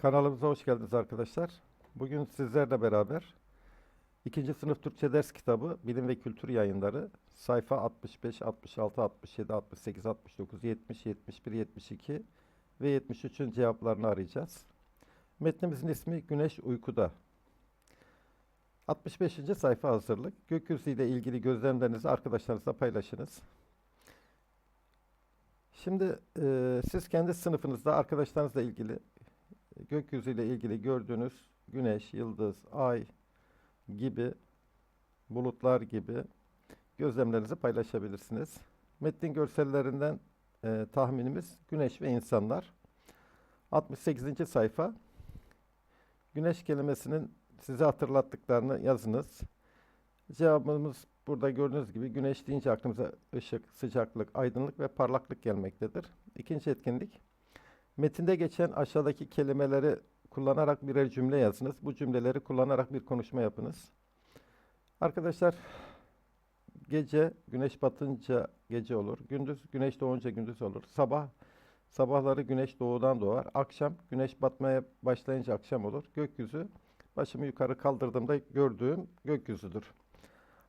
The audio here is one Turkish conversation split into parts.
Kanalımıza hoş geldiniz arkadaşlar. Bugün sizlerle beraber ikinci sınıf Türkçe ders kitabı Bilim ve Kültür Yayınları sayfa 65, 66, 67, 68, 69, 70, 71, 72 ve 73'ün cevaplarını arayacağız. Metnimizin ismi Güneş Uykuda. 65. sayfa hazırlık. Gökyüzü ile ilgili gözlemlerinizi arkadaşlarınızla paylaşınız. Şimdi e, siz kendi sınıfınızda arkadaşlarınızla ilgili gökyüzüyle ilgili gördüğünüz güneş, yıldız, ay gibi bulutlar gibi gözlemlerinizi paylaşabilirsiniz. Metnin görsellerinden e, tahminimiz güneş ve insanlar. 68. sayfa. Güneş kelimesinin size hatırlattıklarını yazınız. Cevabımız burada gördüğünüz gibi güneş deyince aklımıza ışık, sıcaklık, aydınlık ve parlaklık gelmektedir. İkinci etkinlik. Metinde geçen aşağıdaki kelimeleri kullanarak birer cümle yazınız. Bu cümleleri kullanarak bir konuşma yapınız. Arkadaşlar gece güneş batınca gece olur. Gündüz güneş doğunca gündüz olur. Sabah sabahları güneş doğudan doğar. Akşam güneş batmaya başlayınca akşam olur. Gökyüzü başımı yukarı kaldırdığımda gördüğüm gökyüzüdür.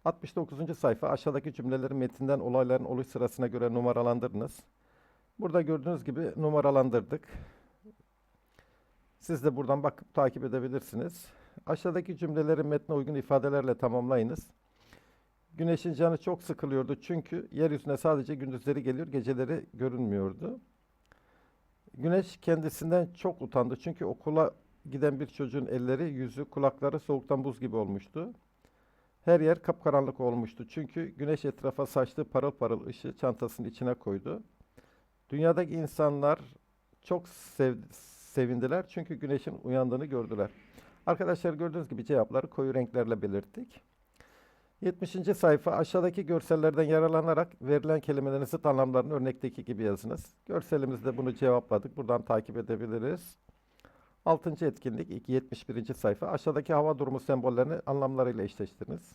69. sayfa aşağıdaki cümlelerin metinden olayların oluş sırasına göre numaralandırınız. Burada gördüğünüz gibi numaralandırdık. Siz de buradan bakıp takip edebilirsiniz. Aşağıdaki cümleleri metne uygun ifadelerle tamamlayınız. Güneşin canı çok sıkılıyordu çünkü yeryüzüne sadece gündüzleri geliyor, geceleri görünmüyordu. Güneş kendisinden çok utandı çünkü okula giden bir çocuğun elleri, yüzü, kulakları soğuktan buz gibi olmuştu. Her yer kapkaranlık olmuştu çünkü güneş etrafa saçtığı parıl parıl ışığı çantasının içine koydu. Dünyadaki insanlar çok sev- sevindiler çünkü güneşin uyandığını gördüler. Arkadaşlar gördüğünüz gibi cevapları koyu renklerle belirttik. 70. sayfa aşağıdaki görsellerden yararlanarak verilen kelimelerin zıt anlamlarını örnekteki gibi yazınız. Görselimizde bunu cevapladık. Buradan takip edebiliriz. 6. etkinlik 271. sayfa aşağıdaki hava durumu sembollerini anlamlarıyla eşleştiriniz.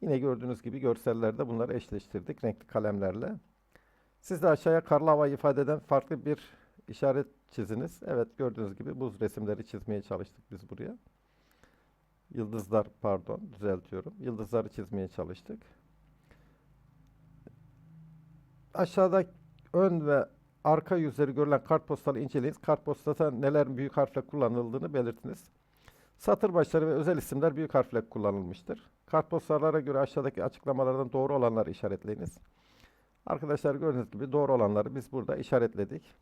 Yine gördüğünüz gibi görsellerde bunları eşleştirdik renkli kalemlerle. Siz de aşağıya karlı hava ifade eden farklı bir işaret çiziniz. Evet gördüğünüz gibi buz resimleri çizmeye çalıştık biz buraya. Yıldızlar pardon düzeltiyorum. Yıldızları çizmeye çalıştık. Aşağıda ön ve arka yüzleri görülen kartpostalı inceleyiniz. Kartpostada neler büyük harfle kullanıldığını belirtiniz. Satır başları ve özel isimler büyük harfle kullanılmıştır. Kartpostallara göre aşağıdaki açıklamalardan doğru olanları işaretleyiniz. Arkadaşlar gördüğünüz gibi doğru olanları biz burada işaretledik.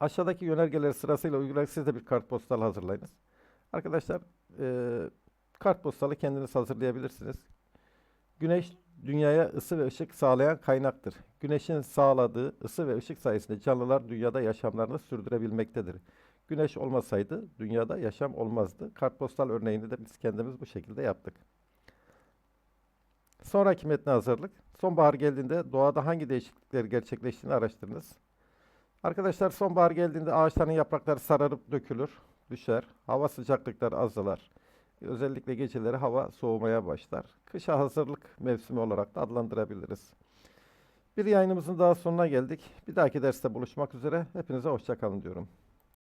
Aşağıdaki yönergeleri sırasıyla uygulayarak siz de bir kartpostal hazırlayınız. Arkadaşlar e, kartpostalı kendiniz hazırlayabilirsiniz. Güneş dünyaya ısı ve ışık sağlayan kaynaktır. Güneşin sağladığı ısı ve ışık sayesinde canlılar dünyada yaşamlarını sürdürebilmektedir. Güneş olmasaydı dünyada yaşam olmazdı. Kartpostal örneğini de biz kendimiz bu şekilde yaptık. Sonraki metne hazırlık. Sonbahar geldiğinde doğada hangi değişiklikler gerçekleştiğini araştırınız. Arkadaşlar sonbahar geldiğinde ağaçların yaprakları sararıp dökülür, düşer. Hava sıcaklıkları azalar. Özellikle geceleri hava soğumaya başlar. Kışa hazırlık mevsimi olarak da adlandırabiliriz. Bir yayınımızın daha sonuna geldik. Bir dahaki derste buluşmak üzere. Hepinize hoşçakalın diyorum.